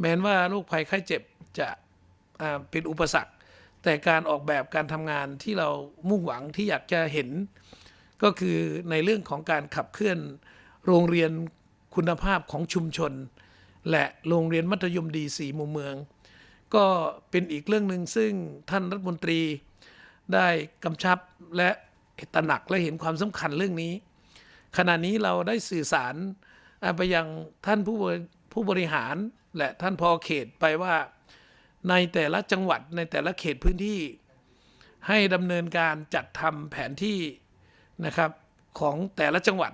แม้นว่าโรคภัยไข้เจ็บจะเป็นอุปสรรค แต่การออกแบบการทำงานที่เรามุ่งหวังที่อยากจะเห็น ก็คือในเรื่องของการขับเคลื่อนโรงเรียนคุณภาพของชุมชน และโรงเรียนมัธยมดีสีมุมเมือง ก็เป็นอีกเรื่องหนึ่งซึ่งท่านรัฐมนตรีได้กำชับและตระหนักและเห็นความสำคัญเรื่องนี้ ขณะนี้เราได้สื่อสารไปยังท่านผู้ผู้บริหาร และท่านพอเขตไปว่าในแต่ละจังหวัดในแต่ละเขตพื้นที่ ให้ดำเนินการจัดทำแผนที่นะครับของแต่ละจังหวัด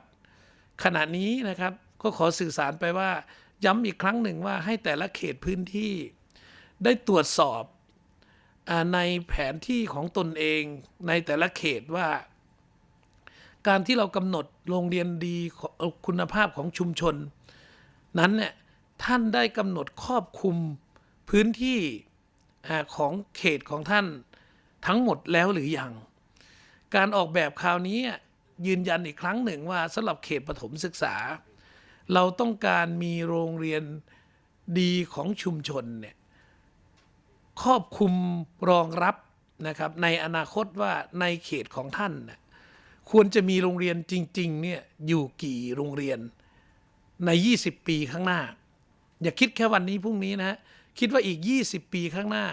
ขณะนี้นะครับก็ขอสื่อสารไปว่า ย้ำอีกครั้งหนึ่งว่าให้แต่ละเขตพื้นที่ ได้ตรวจสอบในแผนที่ของตนเองในแต่ละเขตว่า การที่เรากำหนดโรงเรียนดีคุณภาพของชุมชน นั้นเนี่ย ท่านได้กำหนดครอบคลุมพื้นที่ของเขตของท่านทั้งหมดแล้วหรือยัง การออกแบบคราวนี้ยืนยันอีกครั้งหนึ่งว่าสำหรับเขตปฐมศึกษา เราต้องการมีโรงเรียนดีของชุมชนเนี่ยครอบคลุมรองรับนะครับในอนาคตว่าในเขตของท่านนะควรจะมีโรงเรียนจริงๆเนี่ยอยู่กี่โรงเรียนใน 20 ปีข้างหน้า อย่าคิดแค่วันนี้พรุ่งนี้นะฮะคิดว่าอีก 20 ปีข้างหน้า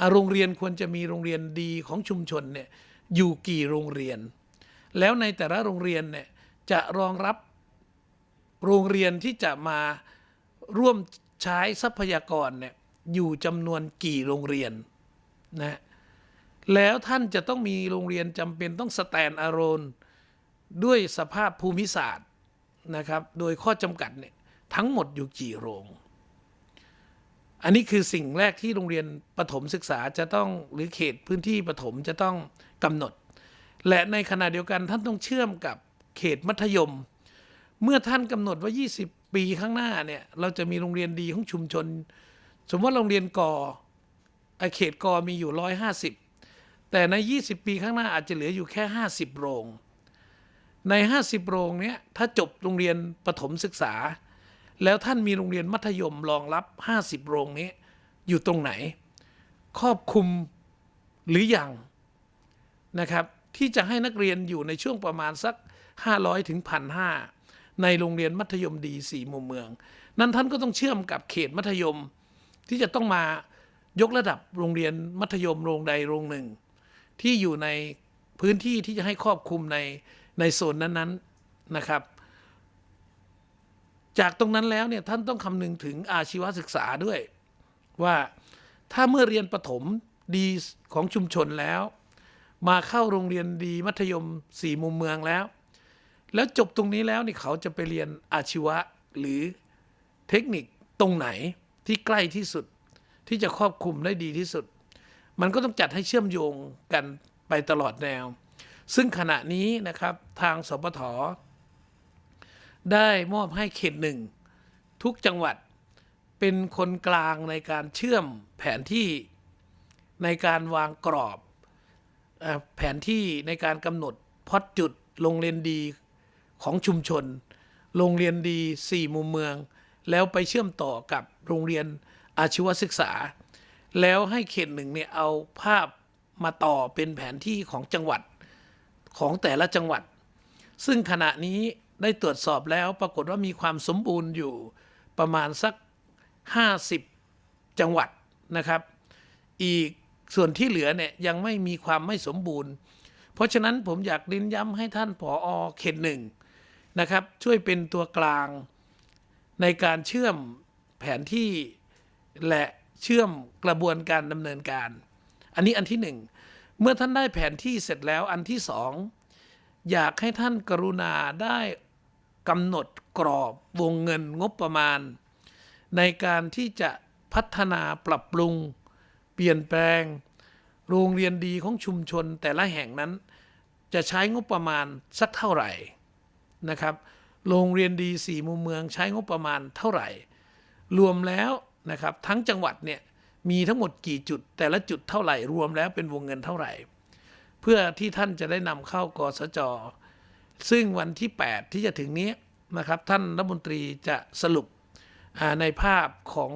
อะโรงเรียนควรจะมีโรงเรียนดีของชุมชนเนี่ยอยู่กี่โรงเรียน แล้วในแต่ละโรงเรียนเนี่ยจะรองรับโรงเรียนที่จะมาร่วมใช้ทรัพยากรเนี่ยอยู่จำนวนกี่โรงเรียนนะแล้วท่านจะต้องมีโรงเรียนจำเป็นต้องสแตนอะโรนด้วยสภาพภูมิศาสตร์นะครับ โดยข้อจำกัดเนี่ย ทั้งหมดอยู่กี่โรง อันนี้คือสิ่งแรกที่โรงเรียนประถมศึกษาจะต้องหรือเขตพื้นที่ประถมจะต้องกำหนด และในขณะเดียวกันท่านต้องเชื่อมกับเขตมัธยม เมื่อท่านกำหนดว่า 20 ปีข้างหน้าเนี่ยเราจะมีโรงเรียนดีของชุมชน สมมติว่าโรงเรียนกอไอเขตกอมีอยู่ 150 แต่ใน 20 ปีข้างหน้าอาจจะเหลืออยู่แค่ 50 โรง ใน 50 โรงเนี้ยถ้าจบโรงเรียนประถมศึกษา แล้วท่านมีโรงเรียนมัธยมรองรับ 50 โรงนี้ อยู่ตรงไหน ครอบคลุมหรืออยังนะครับที่จะให้นักเรียนอยู่ในช่วงประมาณสัก 500ถึง1,500ในโรงเรียนมัธยมดีสี่มุมเมือง นั้นท่านก็ต้องเชื่อมกับเขตมัธยม ที่จะต้องมายกระดับโรงเรียนมัธยมโรงใดโรงหนึ่ง ที่อยู่ในพื้นที่ที่จะให้ครอบคลุมในในโซนนั้นๆนะครับ จากตรงนั้นแล้วเนี่ยท่านต้องคำนึงถึงอาชีวศึกษาด้วย ว่าถ้าเมื่อเรียนประถมดีของชุมชนแล้ว มาเข้าโรงเรียนดีมัธยมสี่มุมเมืองแล้ว แล้วจบตรงนี้แล้วนี่เขาจะไปเรียนอาชีวะหรือเทคนิคตรงไหนที่ใกล้ที่สุดที่จะครอบคลุมได้ดีที่สุด มันก็ต้องจัดให้เชื่อมโยงกันไปตลอดแนว ซึ่งขณะนี้นะครับทางสปท ได้มอบให้เขตหนึ่งทุกจังหวัดเป็นคนกลางในการเชื่อมแผนที่ในการวางกรอบแผนที่ในการกำหนดพอดจุดโรงเรียนดีของชุมชน โรงเรียนดีสี่มุมเมือง แล้วไปเชื่อมต่อกับโรงเรียนอาชีวศึกษา แล้วให้เขตหนึ่งเนี่ยเอาภาพมาต่อเป็นแผนที่ของจังหวัดของแต่ละจังหวัด ซึ่งขณะนี้ ได้ตรวจสอบแล้วปรากฏว่ามีความสมบูรณ์อยู่ประมาณสัก 50 จังหวัดนะครับ อีกส่วนที่เหลือเนี่ยยังไม่มีความไม่สมบูรณ์ เพราะฉะนั้นผมอยากเน้นย้ำให้ท่านผออเขตหนึ่งนะครับช่วยเป็นตัวกลาง ในการเชื่อมแผนที่และเชื่อมกระบวนการดำเนินการ อันนี้อันที่หนึ่งเมื่อท่านได้แผนที่เสร็จแล้วอันที่สองอยากให้ท่านกรุณาได้ กำหนดกรอบวงเงินงบประมาณ ในการที่จะพัฒนาปรับปรุง เปลี่ยนแปลง โรงเรียนดีของชุมชนแต่ละแห่งนั้น จะใช้งบประมาณสักเท่าไหร่นะครับโรงเรียนดีสี่มุมเมืองใช้งบประมาณเท่าไหร่ รวมแล้วนะครับทั้งจังหวัดเนี่ยมีทั้งหมดกี่จุด แต่ละจุดเท่าไหร่รวมแล้วเป็นวงเงินเท่าไหร่ เพื่อที่ท่านจะได้นำเข้ากสจ ซึ่งวันที่ 8 ที่จะถึงนี้นะครับ ท่านรัฐมนตรีจะสรุปในภาพของ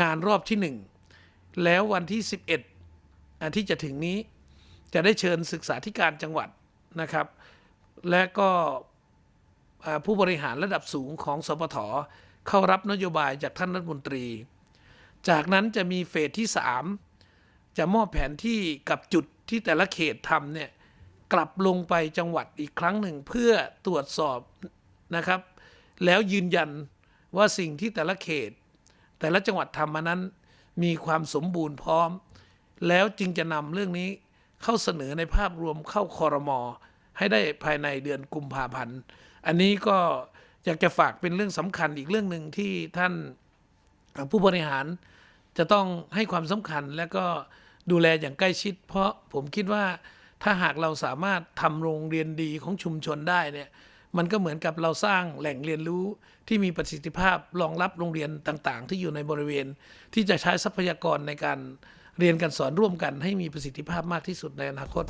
งานรอบที่หนึ่งแล้ววันที่ 11อ่าที่จะถึงนี้จะได้เชิญศึกษาธิการจังหวัดนะครับ และก็ผู้บริหารระดับสูงของสปทเข้ารับนโยบายจากท่านรัฐมนตรี จากนั้นจะมีเฟสที่ 3 จะมอบแผนที่กับจุดที่แต่ละเขตทำเนี่ย กลับลงไปจังหวัดอีกครั้งหนึ่งเพื่อตรวจสอบนะครับ แล้วยืนยันว่าสิ่งที่แต่ละเขต แต่ละจังหวัดทำมานั้น มีความสมบูรณ์พร้อม แล้วจึงจะนำเรื่องนี้เข้าเสนอในภาพรวมเข้าคอรมอให้ได้ภายในเดือนกุมภาพันธ์ อันนี้ก็อยากจะฝากเป็นเรื่องสำคัญอีกเรื่องหนึ่งที่ท่านผู้บริหารจะต้องให้ความสำคัญและก็ดูแลอย่างใกล้ชิด เพราะผมคิดว่า ถ้าหากเราสามารถทำโรงเรียนดีของชุมชนได้เนี่ยมันก็เหมือนกับเราสร้างแหล่งเรียนรู้ที่มีประสิทธิภาพรองรับโรงเรียนต่างๆ ที่อยู่ในบริเวณ ที่จะใช้ทรัพยากรในการเรียนการสอนร่วมกัน ให้มีประสิทธิภาพมากที่สุดในอนาคต